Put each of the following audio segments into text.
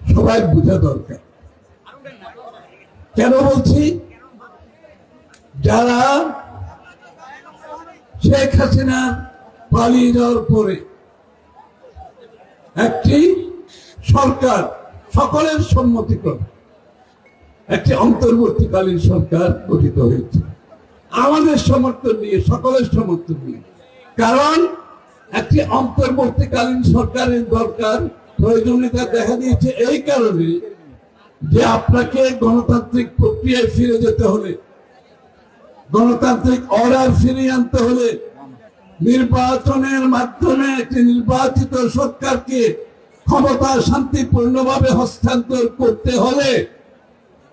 সবাই বোঝা দরকার। কেন বলছি? যারা শেখ হাসিনা পালিয়ে যাওয়ার পরে একটি সরকার সকলের সম্মতিক্রমে একটি অন্তর্বর্তীকালীন সরকার গঠিত হয়েছে। আমাদের সমর্থন নিয়ে, সকলের সমর্থন নিয়ে। কারণ একটি অন্তর্বর্তীকালীন সরকারের দরকার, প্রয়োজনীয়তা দেখা দিয়েছে এই কারণে যে আপনাকে গণতান্ত্রিক প্রক্রিয়ায় ফিরে যেতে হলে, গণতান্ত্রিক অর্ডার ফিরিয়ে আনতে হলে নির্বাচনের মাধ্যমে একটি নির্বাচিত সরকারকে ক্ষমতা শান্তিপূর্ণভাবে হস্তান্তর করতে হলে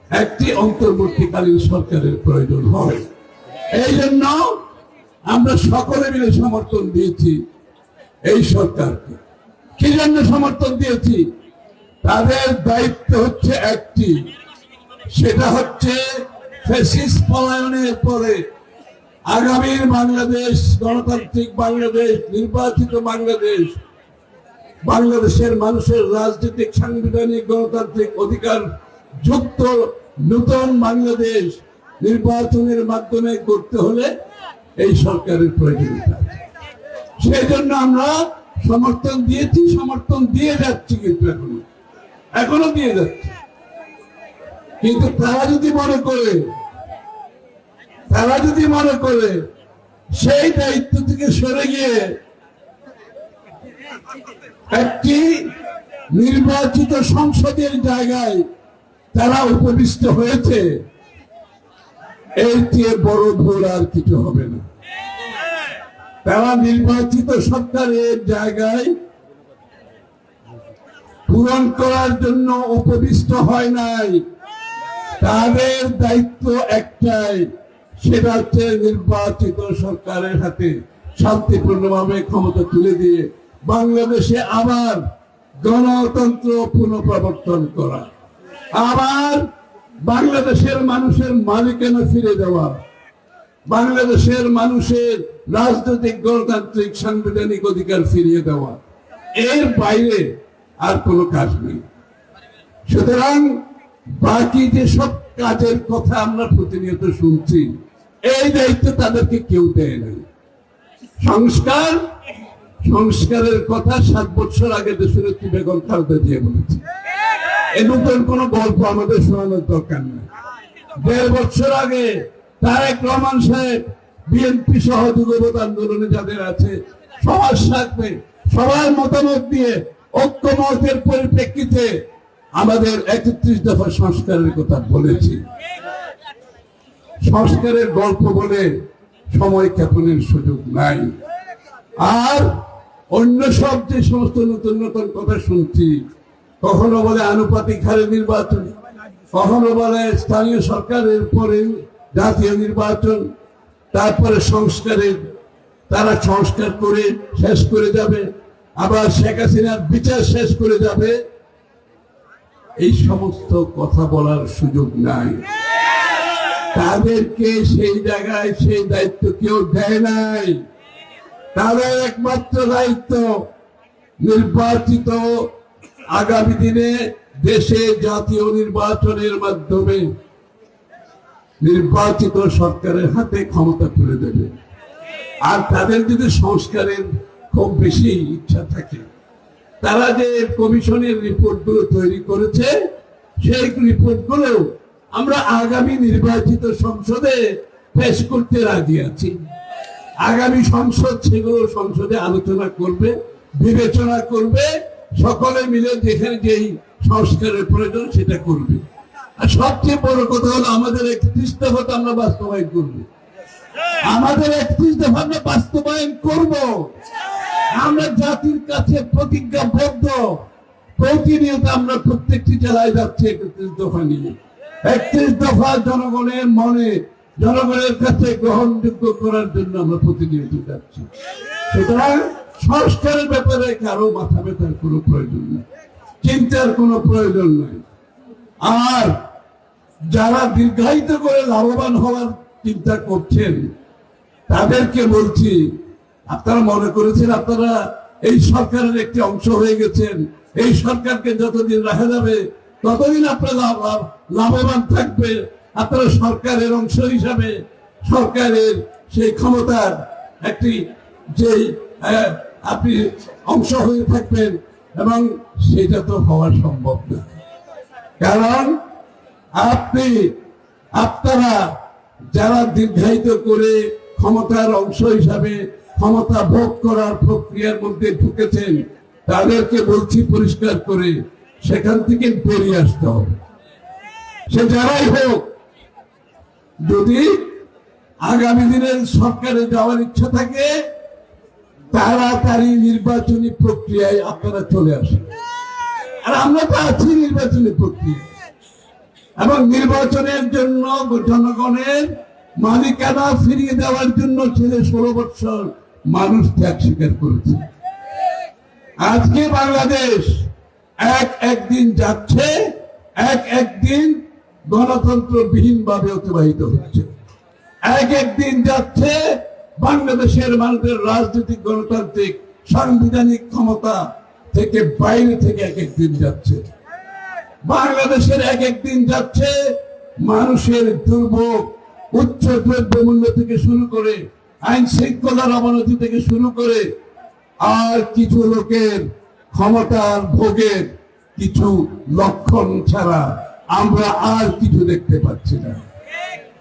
একটি অন্তর্বর্তীকালীন সরকারের প্রয়োজন হয়। এই জন্য আমরা সকলে মিলে সমর্থন দিয়েছি এই সরকারকে। কি জন্য সমর্থন দিয়েছি? তাদের দায়িত্ব হচ্ছে একটি, সেটা হচ্ছে পলায়নের পরে আগামীর বাংলাদেশ, গণতান্ত্রিক বাংলাদেশ, নির্বাচিত বাংলাদেশ, বাংলাদেশের মানুষের রাজনৈতিক, সাংবিধানিক, গণতান্ত্রিক অধিকার যুক্ত নূতন বাংলাদেশ নির্বাচনের মাধ্যমে করতে হলে এই সরকারের প্রয়োজনীয়তা। সেই জন্য আমরা সমর্থন দিয়েছি, সমর্থন দিয়ে যাচ্ছি কিন্তু এখনও। এখনও দিয়ে যাচ্ছি। কিন্তু তারা যদি মনে করে, তারা যদি মনে করে সেই দায়িত্ব থেকে সরে গিয়ে একটি নির্বাচিত সংসদের জায়গায় তারা উপবিষ্ট হয়েছে এর চেয়ে বড় ভুল আর কিছু হবে না। তারা নির্বাচিত সরকারের জায়গায় পূরণ করার জন্য উপবিষ্ট হয় নাই। তাদের দায়িত্ব একটাই সেটা হচ্ছে নির্বাচিত সরকারের হাতে শান্তিপূর্ণভাবে ক্ষমতা তুলে দিয়ে বাংলাদেশে আবার গণতন্ত্র পুনঃপ্রবর্তন করা। আবার বাংলাদেশের মানুষের মালিকানা ফিরে দেওয়া, বাংলাদেশের মানুষের রাজনৈতিক, গণতান্ত্রিক, সাংবিধানিক অধিকার ফিরিয়ে দেওয়া। এর বাইরে আর কোনো কাজ নেই। সুতরাং বাকি যে সব কাজের কথা আমরা প্রতিনিয়ত শুনছি, এই দায়িত্ব তাদেরকে কেউ দেয় না সংস্কার, সংস্কারের কথা সাত বছর আগে দেশের একটি বেগম খালেদা জিয়া বলেছে এ নতুন কোন গল্প আমাদের শোনানোর দরকার নেই। দেড় বছর আগে তারেক রহমান সাহেব বিএনপি সহ যুগপথ আন্দোলনে যাদের আছে, সবার সাথে, সবার মতামত দিয়ে ঐক্যমতের পরিপ্রেক্ষিতে আমাদের একত্রিশ দফা সংস্কারের কথা বলেছি। সংস্কারের গল্প বলে সময় ক্ষেপণের সুযোগ নাই। আর অন্য সব যে সমস্ত নতুন নতুন কথা শুনছি কখনো বলে আনুপাতিক হারে নির্বাচন, কখনো বলে স্থানীয় সরকারের পরে জাতীয় নির্বাচন, তারপরে সংস্কারের, তারা সংস্কার করে শেষ করে যাবে, আবার শেখ হাসিনার বিচার শেষ করে যাবে। এই সমস্ত কথা বলার সুযোগ নাই। তাদেরকে সেই জায়গায় সেই দায়িত্ব কেউ দেয় নাই। তাদের একমাত্র দায়িত্ব নির্বাচিত আগামী দিনে দেশে জাতীয় নির্বাচনের মাধ্যমে নির্বাচিত সরকারের হাতে ক্ষমতা তুলে দেবে। আর তাদের যদি সংস্কারের খুব বেশি ইচ্ছা থাকে, তারা যে কমিশনের রিপোর্টগুলো তৈরি করেছে, সেই রিপোর্টগুলো আমরা আগামী নির্বাচিত সংসদে পেশ করতে রাজি আছি। আগামী সংসদ সেগুলো সংসদে আলোচনা করবে, বিবেচনা করবে সকলে মিলে যেখানে যেই সংস্কারের প্রয়োজন সেটা করবে। আর সবচেয়ে বড় কথা হলো, আমাদের একত্রিশ দফাটা আমরা বাস্তবায়ন করব। আমাদের একত্রিশ দফা আমরা বাস্তবায়ন করব। আমরা জাতির কাছে প্রতিজ্ঞাবদ্ধ। প্রতিনিয়ত আমরা প্রত্যেকটি জেলায় যাচ্ছি একত্রিশ দফা নিয়ে। একত্রিশ দফা জনগণের মনে, জনগণের কাছে গ্রহণযোগ্য করার জন্য আমরা প্রতিনিয়ত যাচ্ছি। সুতরাং সংস্কারের ব্যাপারে কারও মাথা ব্যথার কোনো প্রয়োজন নেই। চিন্তার কোনো প্রয়োজন নেই। আর যারা দীর্ঘায়িত করে লাভবান হওয়ার চিন্তা করছেন, তাদেরকে বলছি, আপনারা মনে করেছেন আপনারা এই সরকারের একটি অংশ হয়ে গেছেন। এই সরকারকে যতদিন রাখা যাবে, ততদিন আপনারা লাভ- লাভ- লাভবান থাকবে। আপনারা সরকারের অংশ হিসাবে সরকারের সেই ক্ষমতার একটি যেই আপনি অংশ হয়ে থাকবেন এবং সেটা তো হওয়া সম্ভব না। কারণ আপনি, আপনারা যারা দীর্ঘায়িত করে ক্ষমতার অংশ হিসাবে ক্ষমতা ভোগ করার প্রক্রিয়ার মধ্যে ঢুকেছেন, তাদেরকে বলছি পরিষ্কার করে সেখান থেকে বেরিয়ে আসতে হবে। সে যারাই হোক, যদি আগামী দিনের সরকারে যাওয়ার ইচ্ছা থাকে তাড়াতাড়ি নির্বাচনী প্রক্রিয়ায় আপনারা চলে আসেন। আর আমরা তো আছি নির্বাচনী প্রক্রিয়া এবং নির্বাচনের জন্য জনগণের মালিকানা ফিরিয়ে দেওয়ার জন্য ছেলে ষোলো বছর মানুষ ত্যাগ স্বীকার করেছে। আজকে বাংলাদেশ এক একদিন যাচ্ছে, এক একদিন গণতন্ত্রবিহীন ভাবে অতিবাহিত হচ্ছে। এক একদিন যাচ্ছে বাংলাদেশের মানুষের রাজনৈতিক, গণতান্ত্রিক, সাংবিধানিক ক্ষমতা থেকে বাইরে থেকে এক একদিন যাচ্ছে। বাংলাদেশের এক একদিন যাচ্ছে, মানুষের দুর্ভোগ, উচ্চ দ্রব্য মূল্য থেকে শুরু করে, আইন শৃঙ্খলার অবনতি থেকে শুরু করে, আর কিছু লোকের ক্ষমতার ভোগের কিছু লক্ষণ ছাড়া আমরা আর কিছু দেখতে পাচ্ছি না।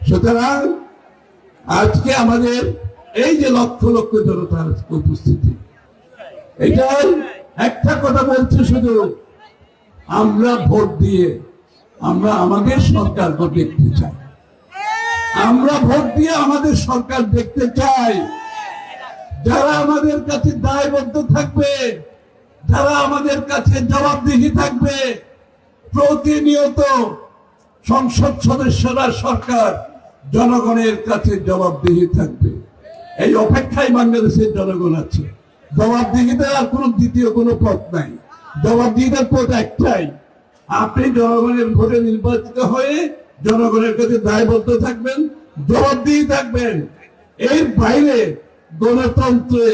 সুতরাং আজকে আমাদের এই যে লক্ষ লক্ষ জনতার উপস্থিতি, এটাই একটা কথা বলছে শুধু, আমরা ভোট দিয়ে আমরা আমাদের সরকারকে দেখতে চাই। আমরা ভোট দিয়ে আমাদের সরকার দেখতে চাই। যারা আমাদের কাছে দায়বদ্ধ থাকবে, যারা আমাদের কাছে জবাবদিহি থাকবে, প্রতিনিয়ত সংসদ সদস্যরা সরকার জনগণের কাছে জবাবদিহি থাকবে। এই অপেক্ষায় বাংলাদেশের জনগণ আছে। জবাবদিহিতার আর কোনো দ্বিতীয় কোনো পথ নাই। জবাবদিহিতার পথ একটাই। আপনি জনগণের ভোটে নির্বাচিত হয়ে জনগণের কাছে দায়বদ্ধ থাকবেন, জবাবদিহি থাকবেন। এর বাইরে গণতন্ত্রে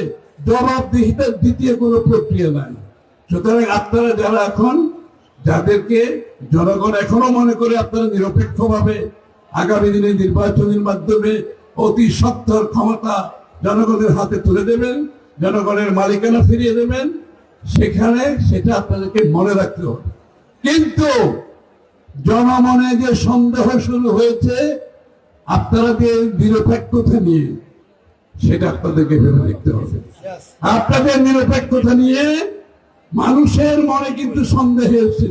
জবাবদিহিতার দ্বিতীয় কোনো প্রক্রিয়া নাই। সুতরাং আপনারা যারা এখন, যাদেরকে জনগণ এখনও মনে করে আপনারা নিরপেক্ষভাবে আগামী দিনে নির্বাচনের মাধ্যমে অতি সত্তর ক্ষমতা জনগণের হাতে তুলে দেবেন জনগণের মালিকানা ফিরিয়ে দেবেন। সেখানে সেটা আপনাদেরকে মনে রাখতে হবে। কিন্তু জনমনে যে সন্দেহ শুরু হয়েছে আপনারা যে নিরপেক্ষতা নিয়ে সেটা আপনাদেরকে ভেবে দেখতে হবে। আপনাদের নিরপেক্ষতা নিয়ে মানুষের মনে কিন্তু সন্দেহের সৃষ্টি